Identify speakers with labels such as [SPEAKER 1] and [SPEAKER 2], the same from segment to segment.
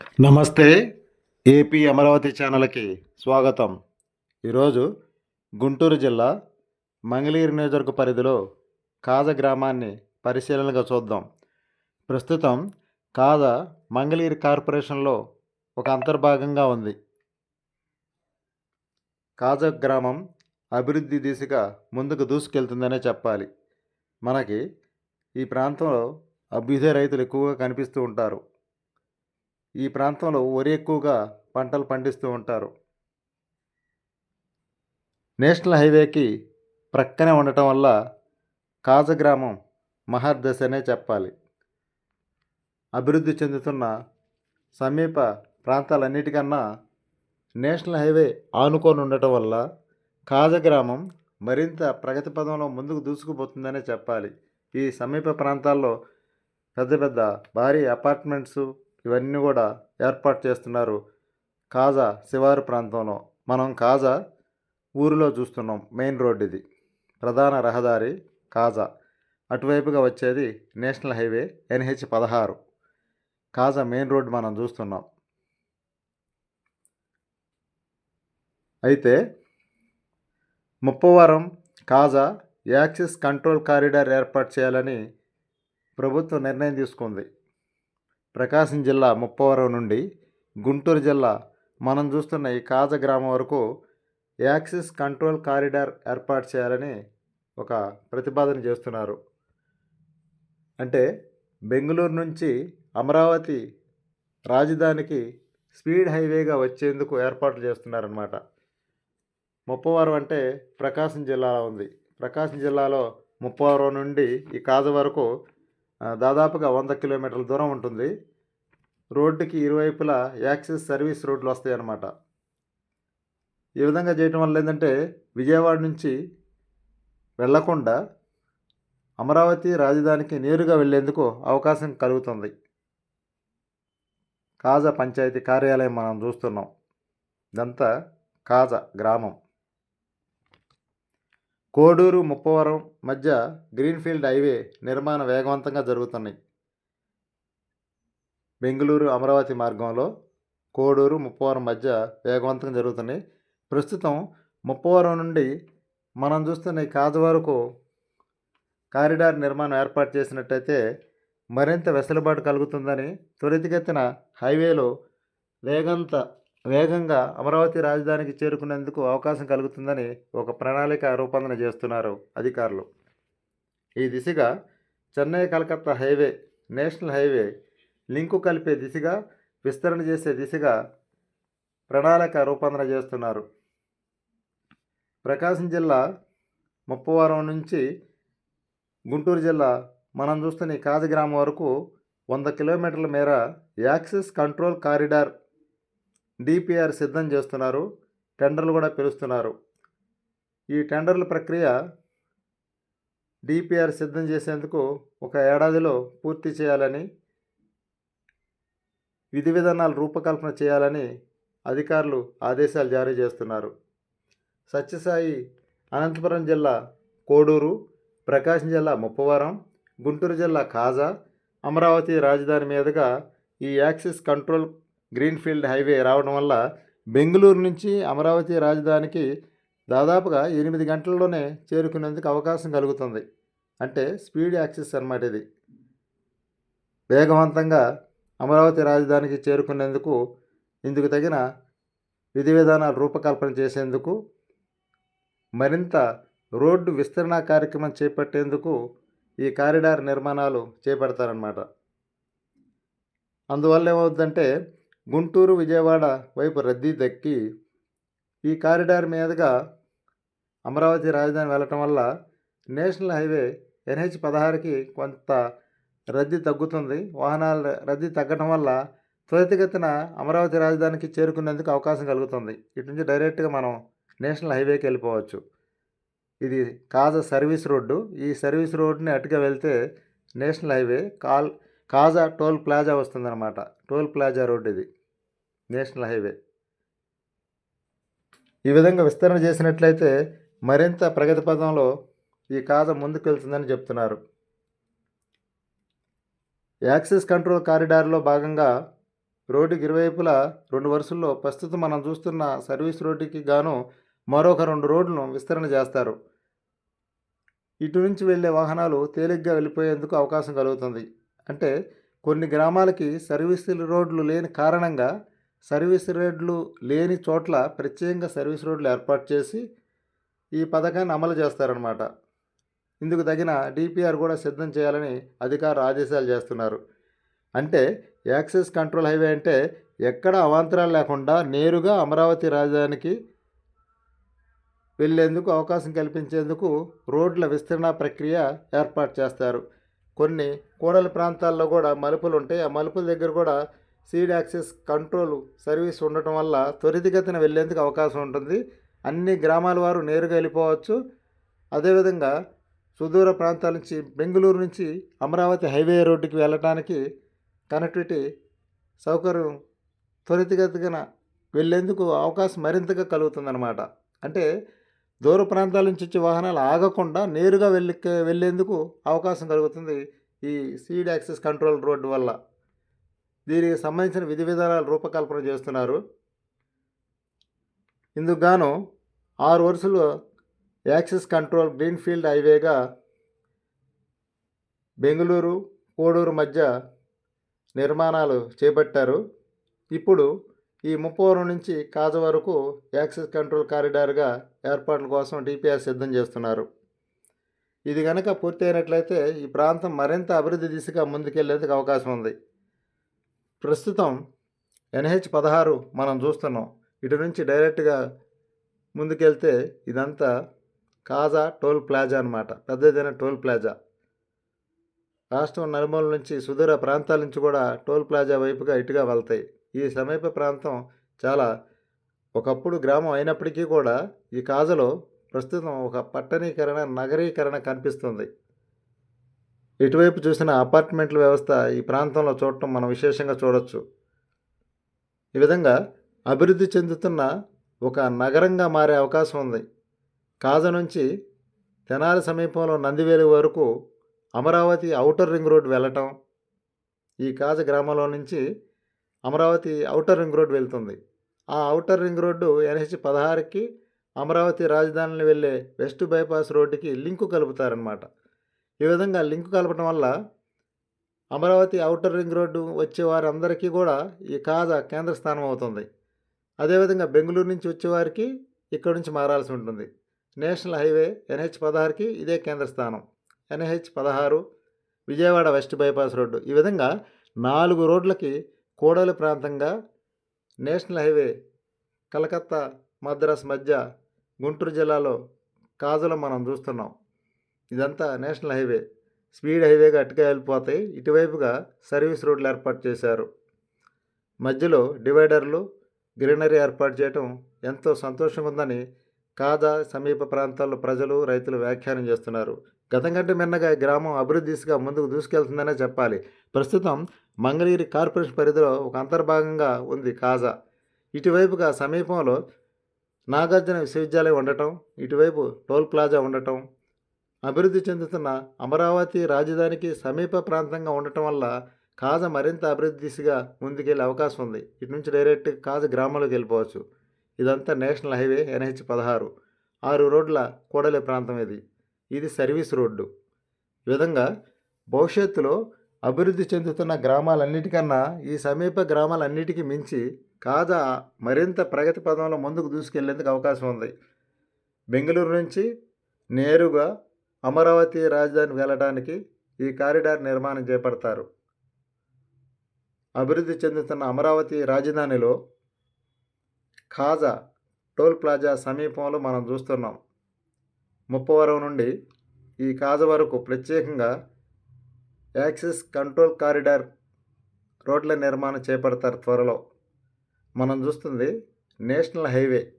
[SPEAKER 1] నమస్తే. ఏపీ అమరావతి ఛానల్కి స్వాగతం. ఈరోజు గుంటూరు జిల్లా మంగళగిరి నియోజకవర్గ పరిధిలో కాజ గ్రామాన్ని పరిశీలనగా చూద్దాం. ప్రస్తుతం కాజ మంగళగిరి కార్పొరేషన్లో ఒక అంతర్భాగంగా ఉంది. కాజ గ్రామం అభివృద్ధి దిశగా ముందుకు దూసుకెళ్తుందనే చెప్పాలి. మనకి ఈ ప్రాంతంలో అభ్యుదయ రైతులు ఎక్కువగా కనిపిస్తూ ఉంటారు. ఈ ప్రాంతంలో వరి ఎక్కువగా పంటలు పండిస్తూ ఉంటారు. నేషనల్ హైవేకి ప్రక్కనే ఉండటం వల్ల కాజ గ్రామం మహర్దశనే చెప్పాలి. అభివృద్ధి చెందుతున్న సమీప ప్రాంతాలన్నిటికన్నా నేషనల్ హైవే ఆనుకొని ఉండటం వల్ల కాజ గ్రామం మరింత ప్రగతి పదంలో ముందుకు దూసుకుపోతుందనే చెప్పాలి. ఈ సమీప ప్రాంతాల్లో పెద్ద పెద్ద భారీ అపార్ట్మెంట్సు ఇవన్నీ కూడా ఏర్పాటు చేస్తున్నారు కాజా శివారు ప్రాంతంలో. మనం కాజా ఊరిలో చూస్తున్నాం మెయిన్ రోడ్ ఇది ప్రధాన రహదారి కాజా. అటువైపుగా వచ్చేది నేషనల్ హైవే ఎన్హెచ్ పదహారు. కాజా మెయిన్ రోడ్ మనం చూస్తున్నాం. అయితే Muppavaram Kaza axis control corridor ఏర్పాటు చేయాలని ప్రభుత్వం నిర్ణయం తీసుకుంది. ప్రకాశం జిల్లా ముప్పవరం నుండి గుంటూరు జిల్లా మనం చూస్తున్న ఈ కాజ గ్రామం వరకు యాక్సిస్ కంట్రోల్ కారిడార్ ఏర్పాటు చేయాలని ఒక ప్రతిపాదన చేస్తున్నారు. అంటే బెంగళూరు నుంచి అమరావతి రాజధానికి స్పీడ్ హైవేగా వచ్చేందుకు ఏర్పాట్లు చేస్తున్నారన్నమాట. ముప్పవరం అంటే ప్రకాశం జిల్లాలో ఉంది. ప్రకాశం జిల్లాలో ముప్పవరం నుండి ఈ కాజ వరకు దాదాపుగా వంద కిలోమీటర్ల దూరం ఉంటుంది. రోడ్డుకి ఇరువైపులా యాక్సిస్ సర్వీస్ రోడ్లు వస్తాయి అన్నమాట ఈ విధంగా చేయటం వల్ల ఏంటంటే విజయవాడ నుంచి వెళ్ళకుండా అమరావతి రాజధానికి నేరుగా వెళ్ళేందుకు అవకాశం కలుగుతుంది. కాజా పంచాయతీ కార్యాలయం మనం చూస్తున్నాం. ఇదంతా కాజా గ్రామం. కోడూరు ముప్పవరం మధ్య గ్రీన్ఫీల్డ్ హైవే నిర్మాణం వేగవంతంగా జరుగుతున్నాయి. బెంగళూరు అమరావతి మార్గంలో కోడూరు ముప్పవరం మధ్య వేగవంతంగా జరుగుతున్నాయి. ప్రస్తుతం ముప్పవరం నుండి మనం చూస్తున్న ఈ కాజ వరకు కారిడార్ నిర్మాణం ఏర్పాటు చేసినట్టయితే మరింత వెసులుబాటు కలుగుతుందని త్వరితగతిన హైవేలో వేగంత వేగంగా అమరావతి రాజధానికి చేరుకునేందుకు అవకాశం కలుగుతుందని ఒక ప్రణాళిక రూపొందన చేస్తున్నారు అధికారులు. ఈ దిశగా Chennai Calcutta highway national highway link కలిపే దిశగా విస్తరణ చేసే దిశగా ప్రణాళిక రూపొందన చేస్తున్నారు. ప్రకాశం జిల్లా ముప్పవరం నుంచి గుంటూరు జిల్లా మనం చూస్తున్న కాజగ్రామం వరకు వంద కిలోమీటర్ల మేర యాక్సిస్ కంట్రోల్ కారిడార్ డిపిఆర్ సిద్ధం చేస్తున్నారు. టెండర్లు కూడా పిలుస్తున్నారు. ఈ టెండర్ల ప్రక్రియ డిపిఆర్ సిద్ధం చేసేందుకు ఒక ఏడాదిలో పూర్తి చేయాలని విధి విధానాలు రూపకల్పన చేయాలని అధికారులు ఆదేశాలు జారీ చేస్తున్నారు. సత్యసాయి అనంతపురం జిల్లా కోడూరు ప్రకాశం జిల్లా ముప్పవరం గుంటూరు జిల్లా కాజా అమరావతి రాజధాని మీదుగా ఈ యాక్సిస్ కంట్రోల్ గ్రీన్ఫీల్డ్ హైవే రావడం వల్ల బెంగళూరు నుంచి అమరావతి రాజధానికి దాదాపుగా ఎనిమిది గంటల్లోనే చేరుకునేందుకు అవకాశం కలుగుతుంది. అంటే స్పీడ్ యాక్సెస్ అన్నమాట ఇది. వేగవంతంగా అమరావతి రాజధానికి చేరుకునేందుకు ఇందుకు తగిన విధి విధానాలు రూపకల్పన చేసేందుకు మరింత రోడ్డు విస్తరణ కార్యక్రమం చేపట్టేందుకు ఈ కారిడార్ నిర్మాణాలు చేపడతారన్నమాట. అందువల్ల ఏమవుతుందంటే గుంటూరు విజయవాడ వైపు రద్దీ దక్కి ఈ కారిడార్ మీదుగా అమరావతి రాజధాని వెళ్ళటం వల్ల నేషనల్ హైవే ఎన్హెచ్ పదహారుకి కొంత రద్దీ తగ్గుతుంది. వాహనాల రద్దీ తగ్గడం వల్ల త్వరితగతిన అమరావతి రాజధానికి చేరుకునేందుకు అవకాశం కలుగుతుంది. ఇటు నుంచి డైరెక్ట్గా మనం నేషనల్ హైవేకి వెళ్ళిపోవచ్చు. ఇది కాజా సర్వీస్ రోడ్డు. ఈ సర్వీస్ రోడ్డుని అటుగా వెళ్తే నేషనల్ హైవే కాల్ కాజా టోల్ ప్లాజా వస్తుందన్నమాట. టోల్ ప్లాజా రోడ్ ఇది. National highway. ఈ విధంగా విస్తరణ చేసినట్లయితే మరింత ప్రగతి పదంలో ఈ కాజ ముందుకు వెళ్తుందని చెప్తున్నారు. యాక్సిస్ కంట్రోల్ కారిడార్లో భాగంగా రోడ్డుకి ఇరువైపులా రెండు వరుసల్లో ప్రస్తుతం మనం చూస్తున్న సర్వీస్ రోడ్డుకి గాను మరొక రెండు రోడ్లను విస్తరణ చేస్తారు. ఇటు నుంచి వెళ్ళే వాహనాలు తేలిగ్గా వెళ్ళిపోయేందుకు అవకాశం కలుగుతుంది. అంటే కొన్ని గ్రామాలకి సర్వీసులు రోడ్లు లేని కారణంగా సర్వీస్ రోడ్లు లేని చోట్ల ప్రత్యేకంగా సర్వీస్ రోడ్లు ఏర్పాటు చేసి ఈ పథకాన్ని అమలు చేస్తారనమాట ఇందుకు తగిన డిపిఆర్ కూడా సిద్ధం చేయాలని అధికారులు ఆదేశాలు చేస్తున్నారు. అంటే యాక్సెస్ కంట్రోల్ హైవే అంటే ఎక్కడ అవాంతరాలు లేకుండా నేరుగా అమరావతి రాజధానికి వెళ్ళేందుకు అవకాశం కల్పించేందుకు రోడ్ల విస్తరణ ప్రక్రియ ఏర్పాటు చేస్తారు. కొన్ని కూడల ప్రాంతాల్లో కూడా మలుపులు ఉంటాయి. ఆ మలుపుల దగ్గర కూడా సీడ్ యాక్సెస్ కంట్రోల్ సర్వీస్ ఉండటం వల్ల త్వరితగతిన వెళ్ళేందుకు అవకాశం ఉంటుంది. అన్ని గ్రామాల వారు నేరుగా వెళ్ళిపోవచ్చు. అదేవిధంగా సుదూర ప్రాంతాల నుంచి బెంగళూరు నుంచి అమరావతి హైవే రోడ్డుకి వెళ్ళటానికి కనెక్టివిటీ సౌకర్యం త్వరితగతిన వెళ్ళేందుకు అవకాశం మరింతగా కలుగుతుందన్నమాట. అంటే దూర ప్రాంతాల నుంచి వచ్చే వాహనాలు ఆగకుండా నేరుగా వెళ్ళి వెళ్ళేందుకు అవకాశం కలుగుతుంది ఈ సీడ్ యాక్సెస్ కంట్రోల్ రోడ్డు వల్ల. దీనికి సంబంధించిన విధి విధానాలు రూపకల్పన చేస్తున్నారు. ఇందుకుగాను ఆరు వరుసలు యాక్సెస్ కంట్రోల్ గ్రీన్ఫీల్డ్ హైవేగా బెంగళూరు కోడూరు మధ్య నిర్మాణాలు చేపట్టారు. ఇప్పుడు ఈ ముప్పవరం నుంచి కాజ వరకు యాక్సెస్ కంట్రోల్ కారిడార్గా ఏర్పాట్ల కోసం డిపిఆర్ సిద్ధం చేస్తున్నారు. ఇది కనుక పూర్తయినట్లయితే ఈ ప్రాంతం మరింత అభివృద్ధి దిశగా ముందుకెళ్ళేందుకు అవకాశం ఉంది. ప్రస్తుతం ఎన్హెచ్ పదహారు మనం చూస్తున్నాం. ఇటు నుంచి డైరెక్ట్గా ముందుకెళ్తే ఇదంతా కాజా టోల్ ప్లాజా అనమాట పెద్దదైన టోల్ ప్లాజా. రాష్ట్రం నలుమూల నుంచి సుదూర ప్రాంతాల నుంచి కూడా టోల్ ప్లాజా వైపుగా ఇటుగా వెళ్తాయి. ఈ సమీప ప్రాంతం చాలా ఒకప్పుడు గ్రామం అయినప్పటికీ కూడా ఈ కాజలో ప్రస్తుతం ఒక పట్టణీకరణ నగరీకరణ కనిపిస్తుంది. ఇటువైపు చూసిన అపార్ట్మెంట్ల వ్యవస్థ ఈ ప్రాంతంలో చూడటం మనం విశేషంగా చూడొచ్చు. ఈ విధంగా అభివృద్ధి చెందుతున్న ఒక నగరంగా మారే అవకాశం ఉంది. కాజ నుంచి తెనాలి సమీపంలో నందివేలి వరకు అమరావతి ఔటర్ రింగ్ రోడ్ వెళ్ళటం ఈ కాజ గ్రామంలో నుంచి అమరావతి ఔటర్ రింగ్ రోడ్ వెళ్తుంది. ఆ ఔటర్ రింగ్ రోడ్డు ఎన్హెచ్ పదహారుకి అమరావతి రాజధానిని వెళ్ళే వెస్ట్ బైపాస్ రోడ్డుకి లింకు కలుపుతారనమాట ఈ విధంగా లింక్ కలపడం వల్ల అమరావతి అవుటర్ రింగ్ రోడ్డు వచ్చే వారందరికీ కూడా ఈ కాజా కేంద్ర స్థానం అవుతుంది. అదేవిధంగా బెంగళూరు నుంచి వచ్చేవారికి ఇక్కడ నుంచి మారాల్సి ఉంటుంది. నేషనల్ హైవే ఎన్హెచ్ పదహారుకి ఇదే కేంద్ర స్థానం. ఎన్హెచ్ పదహారు విజయవాడ వెస్ట్ బైపాస్ రోడ్డు. ఈ విధంగా నాలుగు రోడ్లకి కోడలి ప్రాంతంగా నేషనల్ హైవే కలకత్తా మద్రాస్ మధ్య గుంటూరు జిల్లాలో కాజులో మనం చూస్తున్నాం. ఇదంతా నేషనల్ హైవే. స్పీడ్ హైవేగా అటుకే వెళ్ళిపోతాయి. ఇటువైపుగా సర్వీస్ రోడ్లు ఏర్పాటు చేశారు. మధ్యలో డివైడర్లు గ్రీనరీ ఏర్పాటు చేయడం ఎంతో సంతోషంగా ఉందని కాదా సమీప ప్రాంతాల్లో ప్రజలు రైతులు వ్యాఖ్యానం చేస్తున్నారు. గతం కంటే మిన్నగా గ్రామం అభివృద్ధి దిశగా ముందుకు దూసుకెళ్తుందనే చెప్పాలి. ప్రస్తుతం మంగళగిరి కార్పొరేషన్ పరిధిలో ఒక అంతర్భాగంగా ఉంది కాజా. ఇటువైపుగా సమీపంలో నాగార్జున విశ్వవిద్యాలయం ఉండటం ఇటువైపు టోల్ ప్లాజా ఉండటం అభివృద్ధి చెందుతున్న అమరావతి రాజధానికి సమీప ప్రాంతంగా ఉండటం వల్ల కాజ మరింత అభివృద్ధి దిశగా ముందుకెళ్ళే అవకాశం ఉంది. ఇటు నుంచి డైరెక్ట్ కాజ గ్రామంలోకి వెళ్ళిపోవచ్చు. ఇదంతా నేషనల్ హైవే ఎన్హెచ్ పదహారు. ఆరు రోడ్ల కూడలే ప్రాంతం ఇది. ఇది సర్వీస్ రోడ్డు. ఈ విధంగా భవిష్యత్తులో అభివృద్ధి చెందుతున్న గ్రామాలన్నిటికన్నా ఈ సమీప గ్రామాలన్నిటికీ మించి కాజా మరింత ప్రగతి పదంలో ముందుకు దూసుకెళ్ళేందుకు అవకాశం ఉంది. బెంగళూరు నుంచి నేరుగా అమరావతి రాజధాని వెళ్ళడానికి ఈ కారిడార్ నిర్మాణం చేపడతారు. అభివృద్ధి చెందుతున్న అమరావతి రాజధానిలో ఖాజా టోల్ ప్లాజా సమీపంలో మనం చూస్తున్నాం. ముప్పవరం నుండి ఈ కాజ వరకు ప్రత్యేకంగా యాక్సిస్ కంట్రోల్ కారిడార్ రోడ్ల నిర్మాణం చేపడతారు త్వరలో. మనం చూస్తుంది నేషనల్ హైవే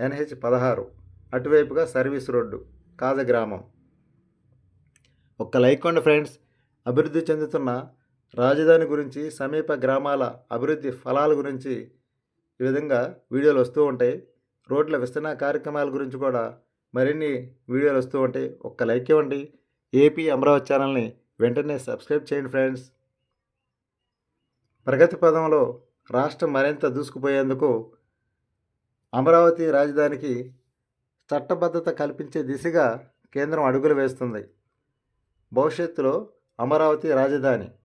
[SPEAKER 1] ఎన్హెచ్ పదహారు అటువైపుగా సర్వీస్ రోడ్డు కాజ గ్రామం. ఒక్క లైక్ కొండ ఫ్రెండ్స్. అభివృద్ధి చెందుతున్న రాజధాని గురించి సమీప గ్రామాల అభివృద్ధి ఫలాల గురించి ఈ విధంగా వీడియోలు వస్తూ ఉంటాయి. రోడ్ల విస్తరణ కార్యక్రమాల గురించి కూడా మరిన్ని వీడియోలు వస్తూ ఉంటాయి. ఒక్క లైక్ ఇవ్వండి. ఏపీ అమరావతి ఛానల్ని వెంటనే సబ్స్క్రైబ్ చేయండి ఫ్రెండ్స్. ప్రగతి పదంలో రాష్ట్రం మరింత దూసుకుపోయేందుకు అమరావతి రాజధానికి చట్టబద్ధత కల్పించే దిశగా కేంద్రం అడుగులు వేస్తుంది. భవిష్యత్తులో అమరావతి రాజధాని.